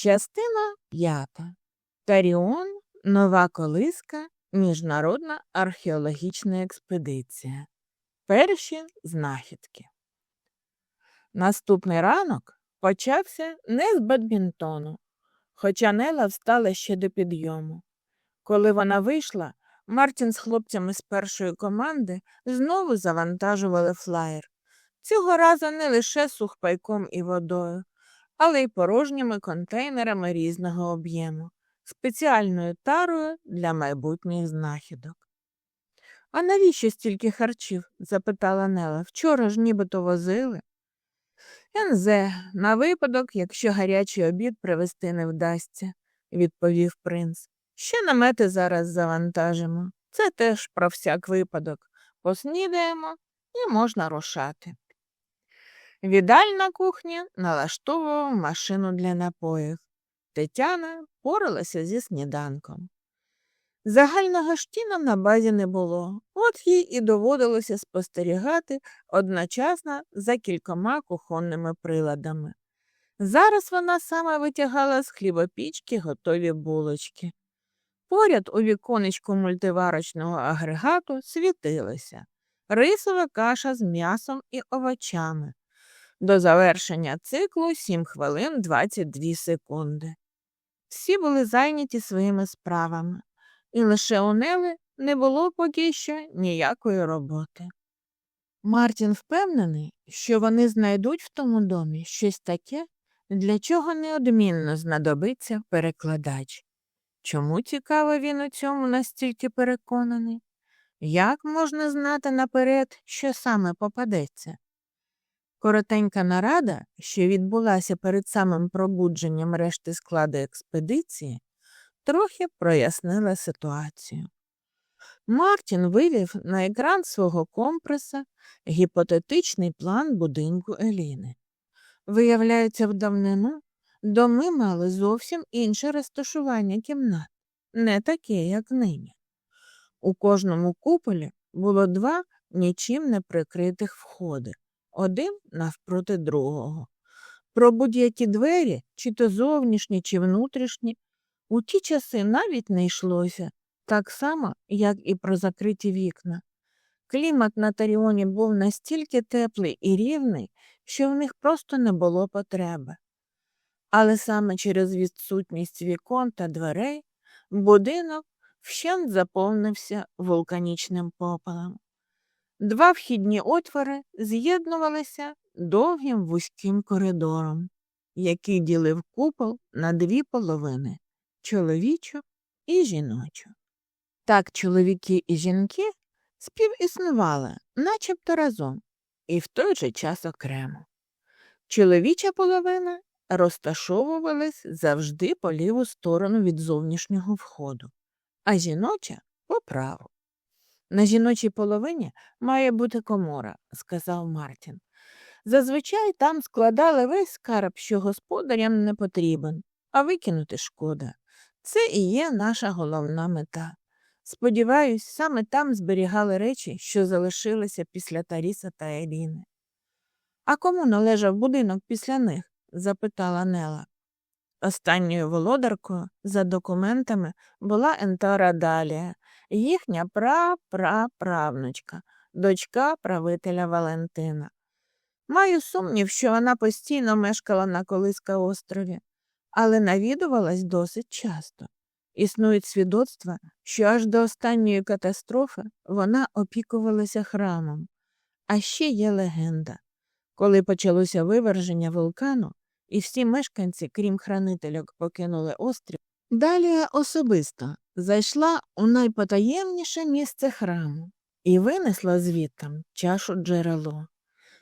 Частина п'ята. Таріон. Нова колиска. Міжнародна археологічна експедиція. Перші знахідки. Наступний ранок почався не з бадмінтону, хоча Нела встала ще до підйому. Коли вона вийшла, Мартін з хлопцями з першої команди знову завантажували флаєр. Цього разу не лише сухпайком і водою, але й порожніми контейнерами різного об'єму, спеціальною тарою для майбутніх знахідок. А навіщо стільки харчів? запитала Нела. Вчора ж нібито возили. Ензе, на випадок, якщо гарячий обід привезти не вдасться, відповів принц. Ще намети зараз завантажимо. Це теж про всяк випадок. Поснідаємо і можна рушати. Відаль на кухні налаштовував машину для напоїв. Тетяна поралася зі сніданком. Загального штіна на базі не було, от їй і доводилося спостерігати одночасно за кількома кухонними приладами. Зараз вона саме витягала з хлібопічки готові булочки. Поряд у віконечку мультиварочного агрегату світилося рисова каша з м'ясом і овочами. До завершення циклу 7 хвилин 22 секунди. Всі були зайняті своїми справами, і лише у Нели не було поки що ніякої роботи. Мартін впевнений, що вони знайдуть в тому домі щось таке, для чого неодмінно знадобиться перекладач. Чому цікаво він у цьому настільки переконаний? Як можна знати наперед, що саме попадеться? Коротенька нарада, що відбулася перед самим пробудженням решти складу експедиції, трохи прояснила ситуацію. Мартін вивів на екран свого компреса гіпотетичний план будинку Еліни. Виявляється, в давнину доми мали зовсім інше розташування кімнат, не таке, як нині. У кожному куполі було два нічим не прикритих входи один навпроти другого. Про будь-які двері, чи то зовнішні, чи внутрішні, у ті часи навіть не йшлося, так само, як і про закриті вікна. Клімат на Таріоні був настільки теплий і рівний, що в них просто не було потреби. Але саме через відсутність вікон та дверей будинок вщент заповнився вулканічним попелом. Два вхідні отвори з'єднувалися довгим вузьким коридором, який ділив купол на дві половини чоловічу і жіночу. Так чоловіки і жінки співіснували, начебто разом, і в той же час окремо. Чоловіча половина розташовувалась завжди по ліву сторону від зовнішнього входу, а жіноча по праву. На жіночій половині має бути комора, сказав Мартін. Зазвичай там складали весь скарб, що господарям не потрібен, а викинути шкода. Це і є наша головна мета. Сподіваюсь, саме там зберігали речі, що залишилися після Таріса та Еліни. А кому належав будинок після них? запитала Нела. Останньою володаркою за документами була Ентара Далія, їхня прапраправнучка, дочка правителя Валентина. Маю сумнів, що вона постійно мешкала на Колиска острові, але навідувалась досить часто. Існують свідоцтва, що аж до останньої катастрофи вона опікувалася храмом. А ще є легенда. Коли почалося виверження вулкану, і всі мешканці, крім хранительок, покинули острів, далі особисто зайшла у найпотаємніше місце храму і винесла звідтам чашу джерело.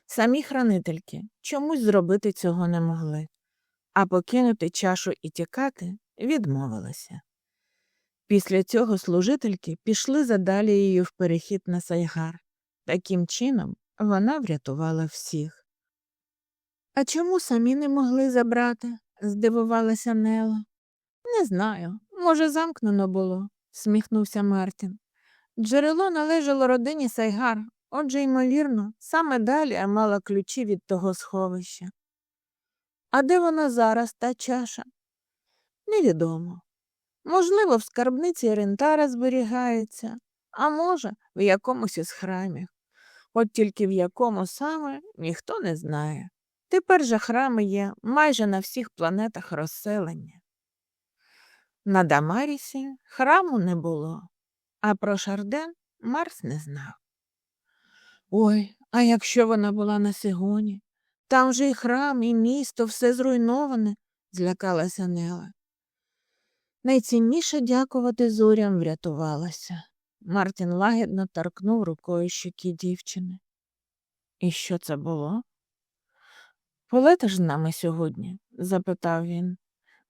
Самі хранительки чомусь зробити цього не могли, а покинути чашу і тікати відмовилися. Після цього служительки пішли за Далією в перехід на Сайгар. Таким чином вона врятувала всіх. А чому самі не могли забрати? здивувалася Нела. Не знаю. Може, замкнено було, сміхнувся Мартін. Джерело належало родині Сайгар, отже, ймовірно, саме далі мала ключі від того сховища. А де вона зараз, та чаша? невідомо. Можливо, в скарбниці Рентара зберігається, а може, в якомусь із храмів. От тільки в якому саме ніхто не знає. Тепер же храми є майже на всіх планетах розселення. На Дамарісі храму не було, а про Шарден Марс не знав. Ой, а якщо вона була на Сигоні? Там же і храм, і місто, все зруйноване, злякалася Нела. Найцінніше дякувати зорям врятувалася. Мартін лагідно торкнув рукою щоки дівчини. І що це було? Полетиш з нами сьогодні? запитав він.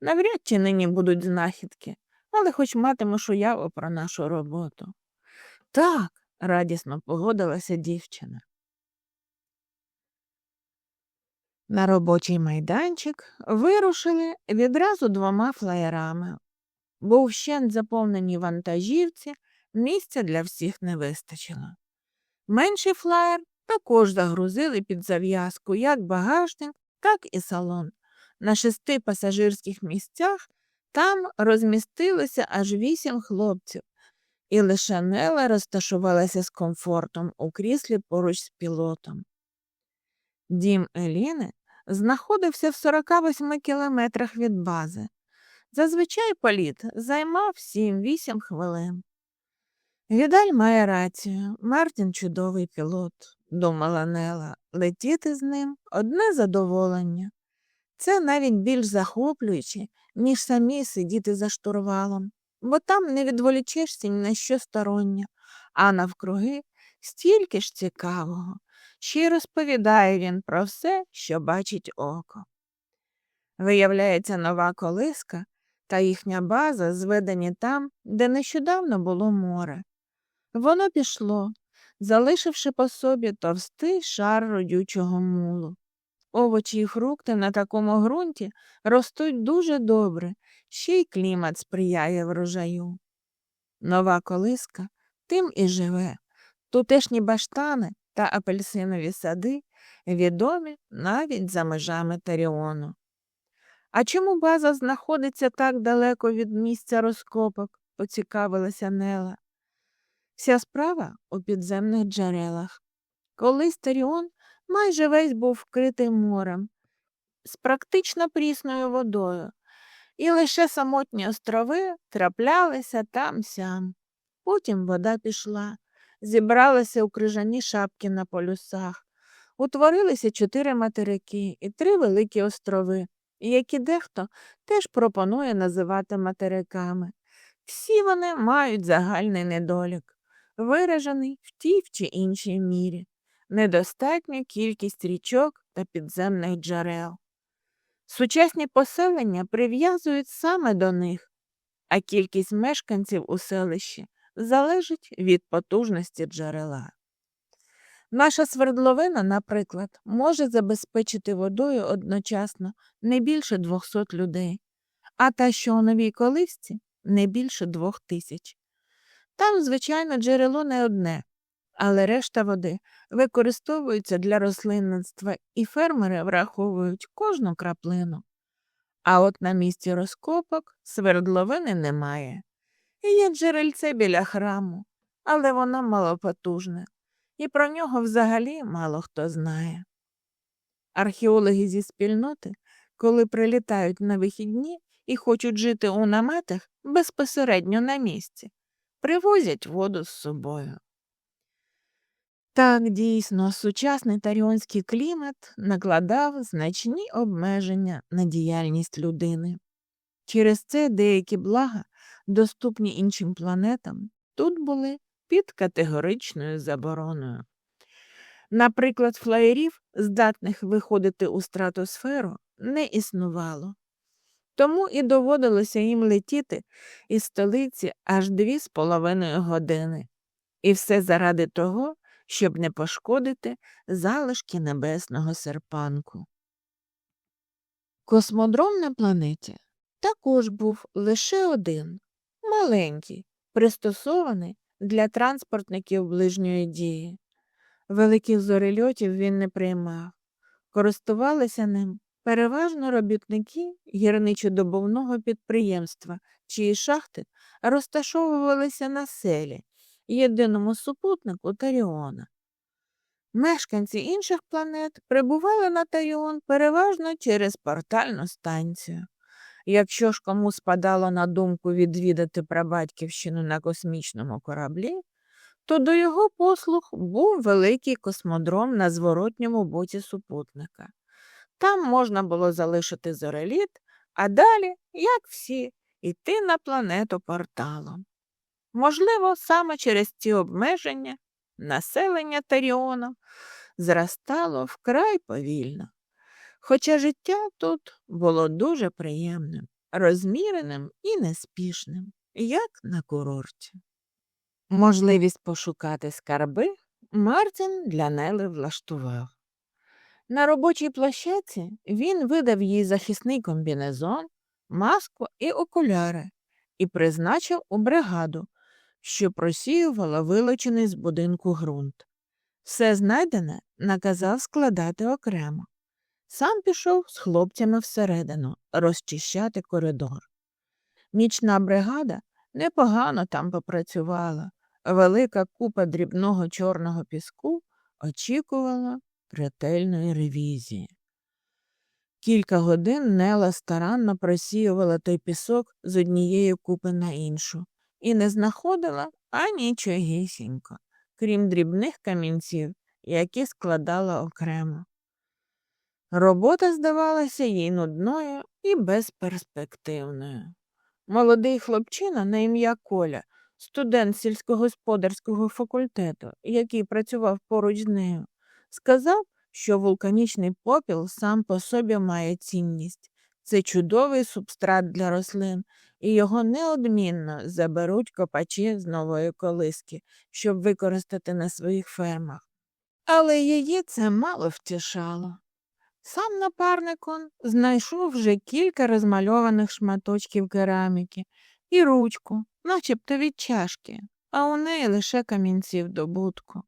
Навряд чи нині будуть знахідки, але хоч матимеш уяву про нашу роботу. Так, радісно погодилася дівчина. На робочий майданчик вирушили відразу двома флаєрами. Бо вщент заповнені вантажівці, місця для всіх не вистачило. Менший флаєр також загрузили під зав'язку як багажник, так і салон. На шести пасажирських місцях там розмістилося аж вісім хлопців, і лише Нела розташувалася з комфортом у кріслі поруч з пілотом. Дім Еліни знаходився в 48 кілометрах від бази. Зазвичай політ займав 7-8 хвилин. Відаль має рацію, Мартін чудовий пілот, думала Нела, летіти з ним одне задоволення. Це навіть більш захоплююче, ніж самі сидіти за штурвалом, бо там не відволічешся ні на що стороннє, а навкруги стільки ж цікавого, ще й розповідає він про все, що бачить око. Виявляється, нова колиска та їхня база зведені там, де нещодавно було море. Воно пішло, залишивши по собі товстий шар родючого мулу. Овочі й фрукти на такому ґрунті ростуть дуже добре, ще й клімат сприяє врожаю. Нова колиска тим і живе. Тутешні баштани та апельсинові сади відомі навіть за межами Таріону. А чому база знаходиться так далеко від місця розкопок? поцікавилася Нела. Вся справа у підземних джерелах. Колись Таріон майже весь був вкритий морем, з практично прісною водою, і лише самотні острови траплялися там сям. Потім вода пішла, зібралися у крижані шапки на полюсах, утворилися чотири материки і три великі острови, які дехто теж пропонує називати материками. Всі вони мають загальний недолік виражений в тій чи іншій мірі, недостатня кількість річок та підземних джерел. Сучасні поселення прив'язують саме до них, а кількість мешканців у селищі залежить від потужності джерела. Наша свердловина, наприклад, може забезпечити водою одночасно не більше 200 людей, а та, що у новій коливці, не більше двох тисяч. Там, звичайно, джерело не одне, але решта води використовується для рослинництва, і фермери враховують кожну краплину. А от на місці розкопок свердловини немає. Є джерельце біля храму, але воно малопотужне, і про нього взагалі мало хто знає. Археологи зі спільноти, коли прилітають на вихідні і хочуть жити у наметах безпосередньо на місці, привозять воду з собою. Так, дійсно, сучасний таріонський клімат накладав значні обмеження на діяльність людини. Через це деякі блага, доступні іншим планетам, тут були під категоричною забороною. Наприклад, флаєрів, здатних виходити у стратосферу, не існувало. Тому і доводилося їм летіти із столиці аж дві з половиною години. І все заради того, щоб не пошкодити залишки небесного серпанку. Космодром на планеті також був лише один маленький, пристосований для транспортників ближньої дії. Великих зорельотів він не приймав, користувалися ним переважно робітники гірничодобувного підприємства, чиї шахти розташовувалися на селі, єдиному супутнику Таріона. Мешканці інших планет прибували на Таріон переважно через портальну станцію. Якщо ж кому спадало на думку відвідати прабатьківщину на космічному кораблі, то до його послуг був великий космодром на зворотньому боці супутника. Там можна було залишити зореліт, а далі, як всі, йти на планету порталом. Можливо, саме через ці обмеження населення Таріона зростало вкрай повільно. Хоча життя тут було дуже приємним, розміреним і неспішним, як на курорті. Можливість пошукати скарби Мартін для Нели влаштував. На робочій площадці він видав їй захисний комбінезон, маску і окуляри і призначив у бригаду, що просіювала вилучений з будинку ґрунт. Все знайдене наказав складати окремо. Сам пішов з хлопцями всередину розчищати коридор. Нічна бригада непогано там попрацювала. Велика купа дрібного чорного піску очікувала ретельної ревізії. Кілька годин Нела старанно просіювала той пісок з однієї купи на іншу і не знаходила анічогісінько, крім дрібних камінців, які складала окремо. Робота здавалася їй нудною і безперспективною. Молодий хлопчина на ім'я Коля, студент сільськогосподарського факультету, який працював поруч з нею, сказав, що вулканічний попіл сам по собі має цінність. Це чудовий субстрат для рослин, і його неодмінно заберуть копачі з нової колиски, щоб використати на своїх фермах. Але її це мало втішало. Сам напарник он знайшов вже кілька розмальованих шматочків кераміки і ручку, начебто від чашки, а у неї лише камінців добутку.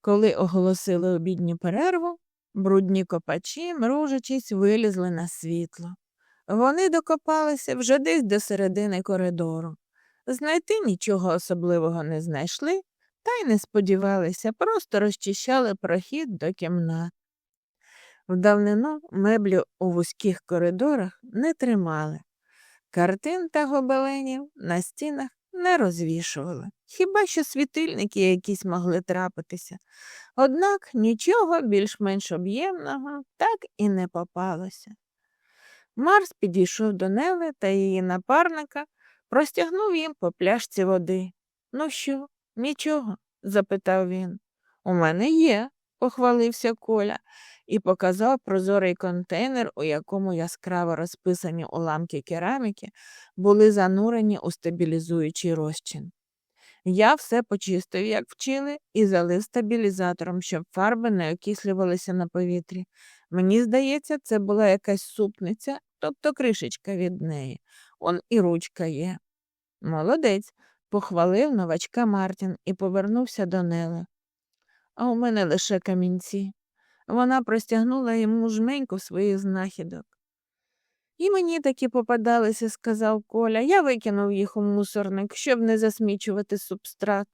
Коли оголосили обідню перерву, брудні копачі, мружачись, вилізли на світло. Вони докопалися вже десь до середини коридору. Знайти нічого особливого не знайшли, та й не сподівалися, просто розчищали прохід до кімнат. В давнину меблі у вузьких коридорах не тримали. Картин та гобеленів на стінах не розвішували, хіба що світильники якісь могли трапитися. Однак нічого більш-менш об'ємного так і не попалося. Марс підійшов до Нели та її напарника, простягнув їм по пляшці води. Ну що, нічого? запитав він. У мене є, похвалився Коля і показав прозорий контейнер, у якому яскраво розписані уламки кераміки були занурені у стабілізуючий розчин. Я все почистив, як вчили, і залив стабілізатором, щоб фарби не окислювалися на повітрі. Мені здається, це була якась супниця, тобто кришечка від неї. Он і ручка є. Молодець, похвалив новачка Мартін і повернувся до Нели. А у мене лише камінці. Вона простягнула йому жменьку своїх знахідок. І мені такі попадалися, сказав Коля. Я викинув їх у мусорник, щоб не засмічувати субстрат.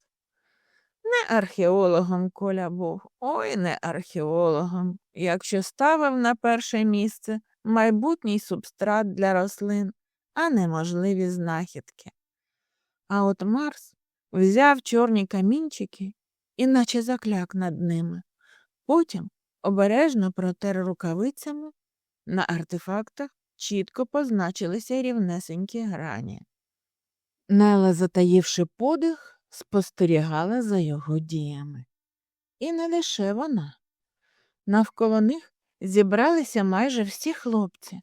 Не археологом Коля був, ой не археологом, якщо ставив на перше місце майбутній субстрат для рослин, а неможливі знахідки. А от Марс взяв чорні камінчики і наче закляк над ними. Потім обережно протер рукавицями, на артефактах чітко позначилися рівнесенькі грані. Нела, затаївши подих, спостерігала за його діями. І не лише вона. Навколо них зібралися майже всі хлопці,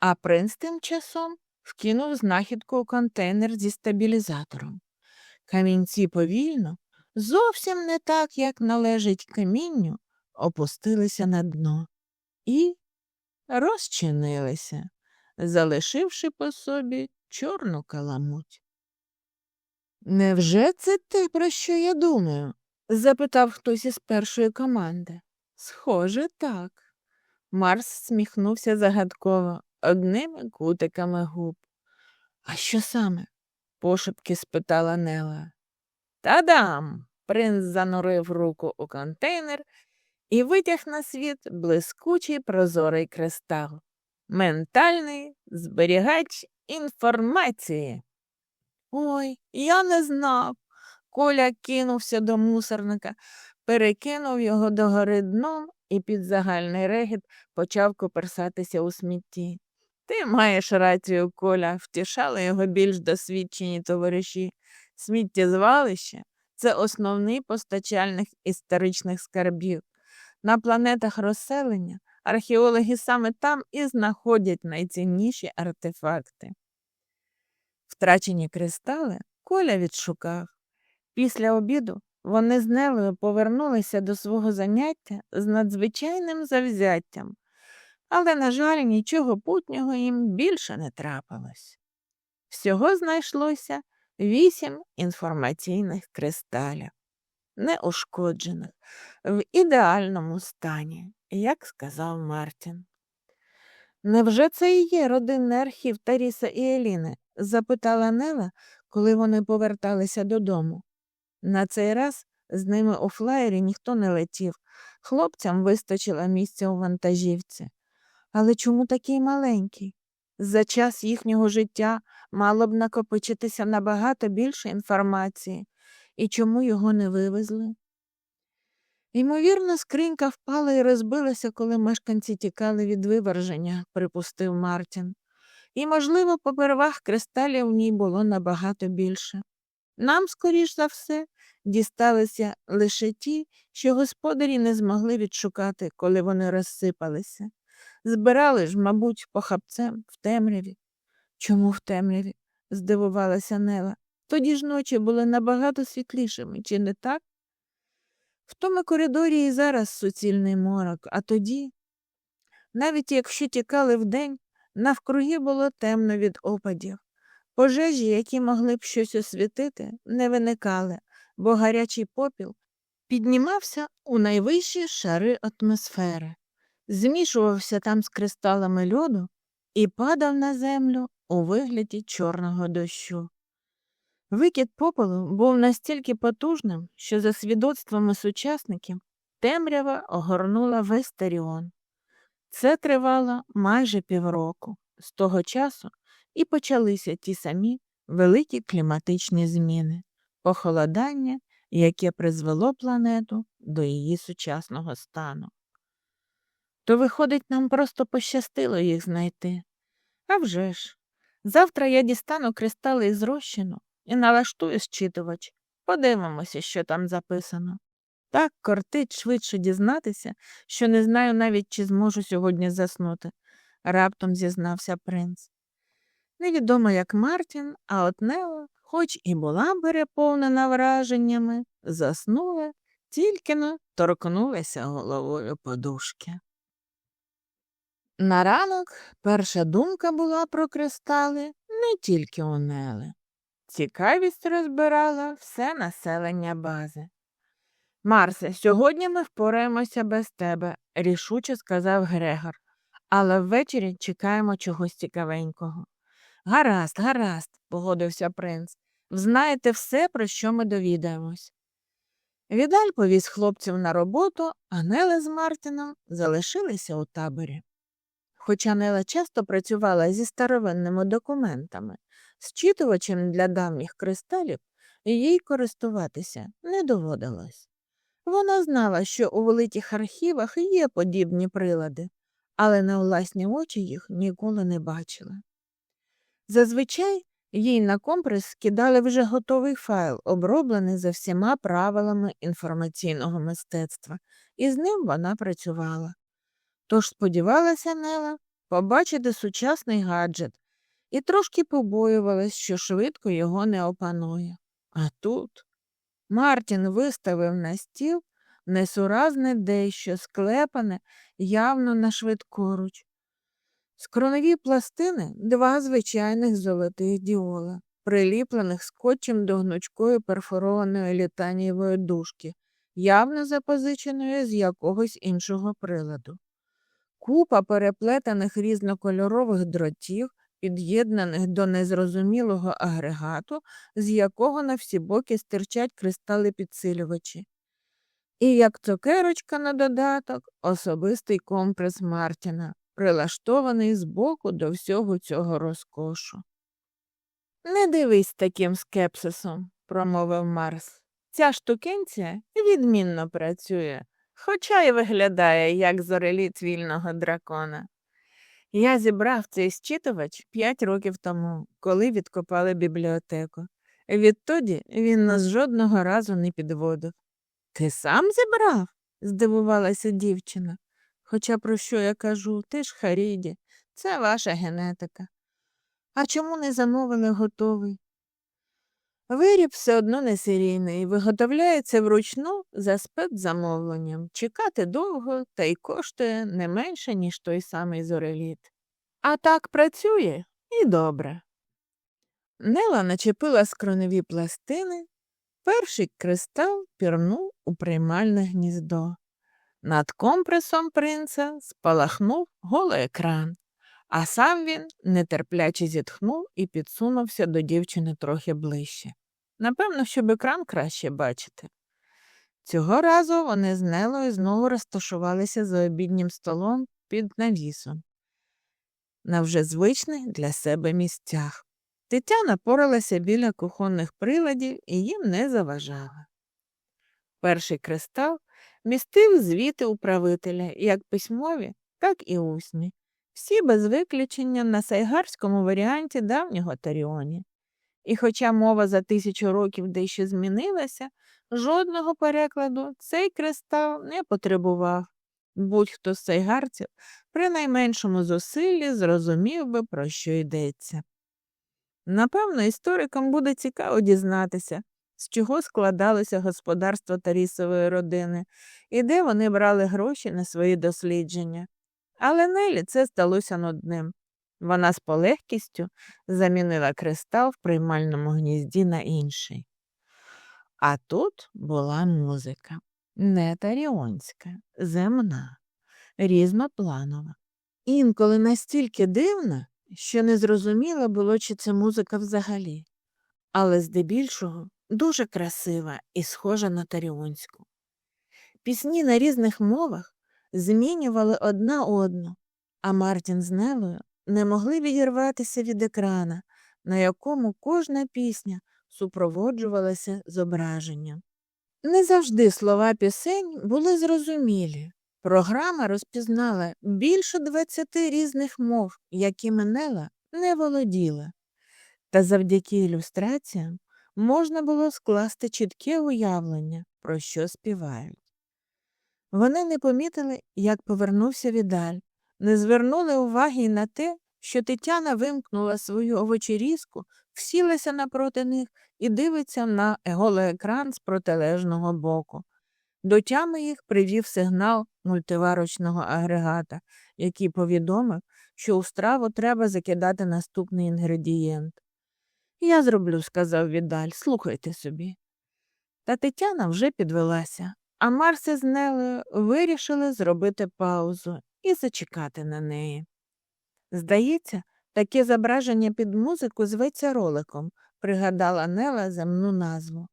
а принц тим часом вкинув знахідку у контейнер зі стабілізатором. Камінці повільно, зовсім не так, як належить камінню, опустилися на дно і розчинилися, залишивши по собі чорну каламуть. Невже це те, про що я думаю? запитав хтось із першої команди. Схоже, так. Марс сміхнувся загадково одними кутиками губ. А що саме? пошепки спитала Нела. Та-дам! Принц занурив руку у контейнер і витяг на світ блискучий прозорий кристал. Ментальний зберігач інформації. Ой, я не знав. Коля кинувся до мусорника, перекинув його догори дном і під загальний регіт почав коперсатися у смітті. Ти маєш рацію, Коля, втішали його більш досвідчені товариші. Сміттєзвалище це основний постачальник історичних скарбів. На планетах розселення археологи саме там і знаходять найцінніші артефакти. Втрачені кристали Коля відшукав. Після обіду вони з Нелею повернулися до свого заняття з надзвичайним завзяттям, але, на жаль, нічого путнього їм більше не трапилось. Всього знайшлося вісім інформаційних кристалів, неушкоджених, в ідеальному стані, як сказав Мартін. Невже це і є родинний архів Таріса і Еліни? запитала Нела, коли вони поверталися додому. На цей раз з ними у флаєрі ніхто не летів, хлопцям вистачило місця у вантажівці. Але чому такий маленький? За час їхнього життя мало б накопичитися набагато більше інформації, і чому його не вивезли? Ймовірно, скринька впала і розбилася, коли мешканці тікали від виверження, припустив Мартін. І, можливо, попервах кристалів в ній було набагато більше. Нам, скоріш за все, дісталися лише ті, що господарі не змогли відшукати, коли вони розсипалися. Збирали ж, мабуть, похапцем в темряві. Чому в темряві? здивувалася Нела. Тоді ж ночі були набагато світлішими, чи не так? В тому коридорі і зараз суцільний морок, а тоді, навіть якщо тікали вдень, навкруги було темно від опадів. Пожежі, які могли б щось освітити, не виникали, бо гарячий попіл піднімався у найвищі шари атмосфери, змішувався там з кристалами льоду і падав на землю у вигляді чорного дощу. Викид попелу був настільки потужним, що, за свідоцтвами сучасників, темрява огорнула весь Таріон. Це тривало майже півроку. З того часу і почалися ті самі великі кліматичні зміни, похолодання, яке призвело планету до її сучасного стану. То, виходить, нам просто пощастило їх знайти. А вже ж, завтра я дістану кристали із розчину і налаштую зчитувач. Подивимося, що там записано. Так кортить швидше дізнатися, що не знаю навіть, чи зможу сьогодні заснути, раптом зізнався принц. Невідомо, як Мартін, а от Нела, хоч і була переповнена враженнями, заснула, тільки но торкнулася головою подушки. На ранок перша думка була про кристали не тільки у Нели. Цікавість розбирала все населення бази. Марсе, сьогодні ми впораємося без тебе, рішуче сказав Грегор, але ввечері чекаємо чогось цікавенького. Гаразд, гаразд, погодився принц. Знаєте все, про що ми довідаємось. Відаль повіз хлопців на роботу, а Нела з Мартином залишилися у таборі. Хоча Нела часто працювала зі старовинними документами, зчитувачем для давніх кристалів їй користуватися не доводилось. Вона знала, що у великих архівах є подібні прилади, але на власні очі їх ніколи не бачила. Зазвичай їй на компрес скидали вже готовий файл, оброблений за всіма правилами інформаційного мистецтва, і з ним вона працювала. Тож сподівалася Нела побачити сучасний гаджет і трошки побоювалась, що швидко його не опанує. А тут Мартін виставив на стіл несуразне дещо склепане явно на швидкоруч. Скронові пластини два звичайних золотих діола, приліплених скотчем до гнучкої перфорованої літанієвої дужки, явно запозиченої з якогось іншого приладу. Купа переплетених різнокольорових дротів, під'єднаних до незрозумілого агрегату, з якого на всі боки стирчать кристали підсилювачі. І як цукерочка на додаток, особистий компрес Мартіна, прилаштований збоку до всього цього розкошу. Не дивись таким скепсисом, промовив Марс. Ця штукенція відмінно працює, хоча й виглядає як зореліт вільного дракона. Я зібрав цей щитувач п'ять років тому, коли відкопали бібліотеку. Відтоді він нас жодного разу не підводив. Ти сам зібрав? здивувалася дівчина. Хоча про що я кажу, ти ж Харіді, це ваша генетика. А чому не замовили готовий? Виріб все одно не серійний, виготовляється вручну за спецзамовленням. Чекати довго та й коштує не менше, ніж той самий зореліт. А так працює і добре. Нела начепила скроневі пластини, перший кристал пірнув у приймальне гніздо. Над компресом принца спалахнув голоекран, а сам він нетерпляче зітхнув і підсунувся до дівчини трохи ближче. Напевно, щоб екран краще бачити. Цього разу вони з Нелою знову розташувалися за обіднім столом під навісом, на вже звичних для себе місцях. Тетяна поралася біля кухонних приладів і їм не заважала. Перший кристал містив звіти управителя як письмові, так і усні, всі без виключення на сайгарському варіанті давнього Таріоні. І хоча мова за тисячу років дещо змінилася, жодного перекладу цей кристал не потребував. Будь-хто з сайгарців при найменшому зусиллі зрозумів би, про що йдеться. Напевно, історикам буде цікаво дізнатися, з чого складалося господарство Тарісової родини і де вони брали гроші на свої дослідження. Але Нелі це сталося нудним. Вона з полегкістю замінила кристал в приймальному гнізді на інший. А тут була музика не таріонська, земна, різнопланова. Інколи настільки дивна, що не зрозуміло було, чи це музика взагалі, але здебільшого дуже красива і схожа на таріонську. Пісні на різних мовах змінювали одна одну, а Мартін з Нелою не могли відірватися від екрана, на якому кожна пісня супроводжувалася зображенням. Не завжди слова пісень були зрозумілі. Програма розпізнала більше 20 різних мов, якими Нела не володіла. Та завдяки ілюстраціям можна було скласти чітке уявлення, про що співають. Вони не помітили, як повернувся Відаль, не звернули уваги на те, що Тетяна вимкнула свою овочерізку, всілася напроти них і дивиться на голоекран з протилежного боку. До тями їх привів сигнал мультиварочного агрегата, який повідомив, що у страву треба закидати наступний інгредієнт. Я зроблю, сказав Відаль, слухайте собі. Та Тетяна вже підвелася, а Марси з Нелею вирішили зробити паузу і зачекати на неї. Здається, таке зображення під музику зветься роликом, пригадала Нела земну назву.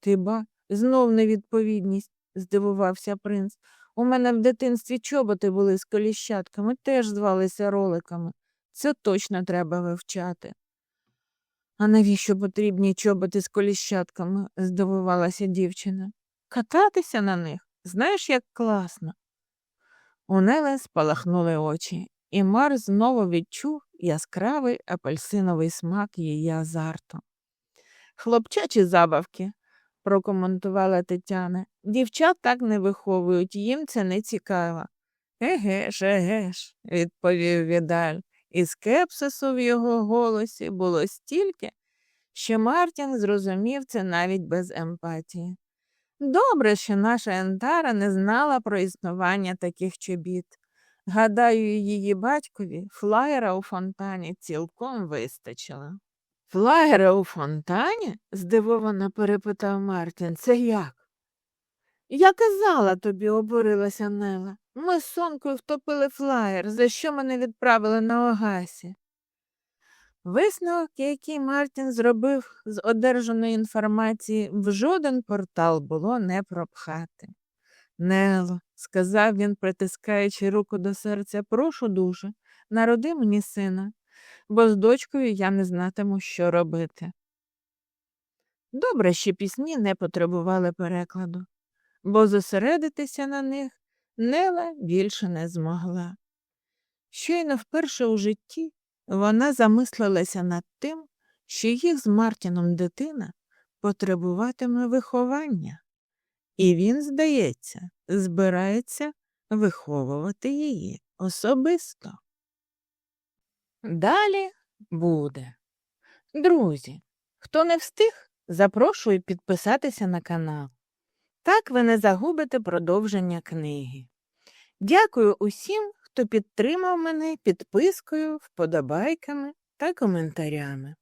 Ти ба, знов невідповідність, здивувався принц. У мене в дитинстві чоботи були з коліщатками, теж звалися роликами. Це точно треба вивчати. А навіщо потрібні чоботи з коліщатками? здивувалася дівчина. Кататися на них? Знаєш, як класно. У Нели спалахнули очі, і Мар знову відчув яскравий апельсиновий смак її азарту. Хлопчачі забавки, прокоментувала Тетяна. Дівчат так не виховують, їм це не цікаво. Еге ж, еге ж, відповів Відаль, і скепсису в його голосі було стільки, що Мартін зрозумів це навіть без емпатії. Добре, що наша Ентара не знала про існування таких чобіт. Гадаю, її батькові флаєра у фонтані цілком вистачило. Флаєра у фонтані? здивовано перепитав Мартін. Це як? Я казала тобі, обурилася Нела. Ми з Сонкою втопили флаєр, за що мене відправили на Огасі. Висновок, який Мартін зробив з одержаної інформації, в жоден портал було не пропхати. Нело, сказав він, притискаючи руку до серця, прошу дуже, народи мені сина, бо з дочкою я не знатиму, що робити. Добре, що пісні не потребували перекладу, бо зосередитися на них Нела більше не змогла. Щойно вперше у житті вона замислилася над тим, що їх з Мартіном дитина потребуватиме виховання, і він, здається, збирається виховувати її особисто. Далі буде. Друзі, хто не встиг, запрошую підписатися на канал. Так ви не загубите продовження книги. Дякую усім, хто підтримав мене підпискою, вподобайками та коментарями.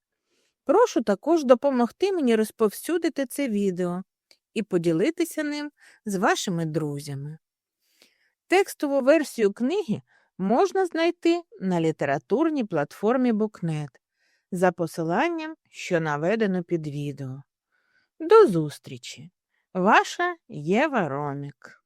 Прошу також допомогти мені розповсюдити це відео і поділитися ним з вашими друзями. Текстову версію книги можна знайти на літературній платформі Букнет за посиланням, що наведено під відео. До зустрічі! Ваша Єва Ромік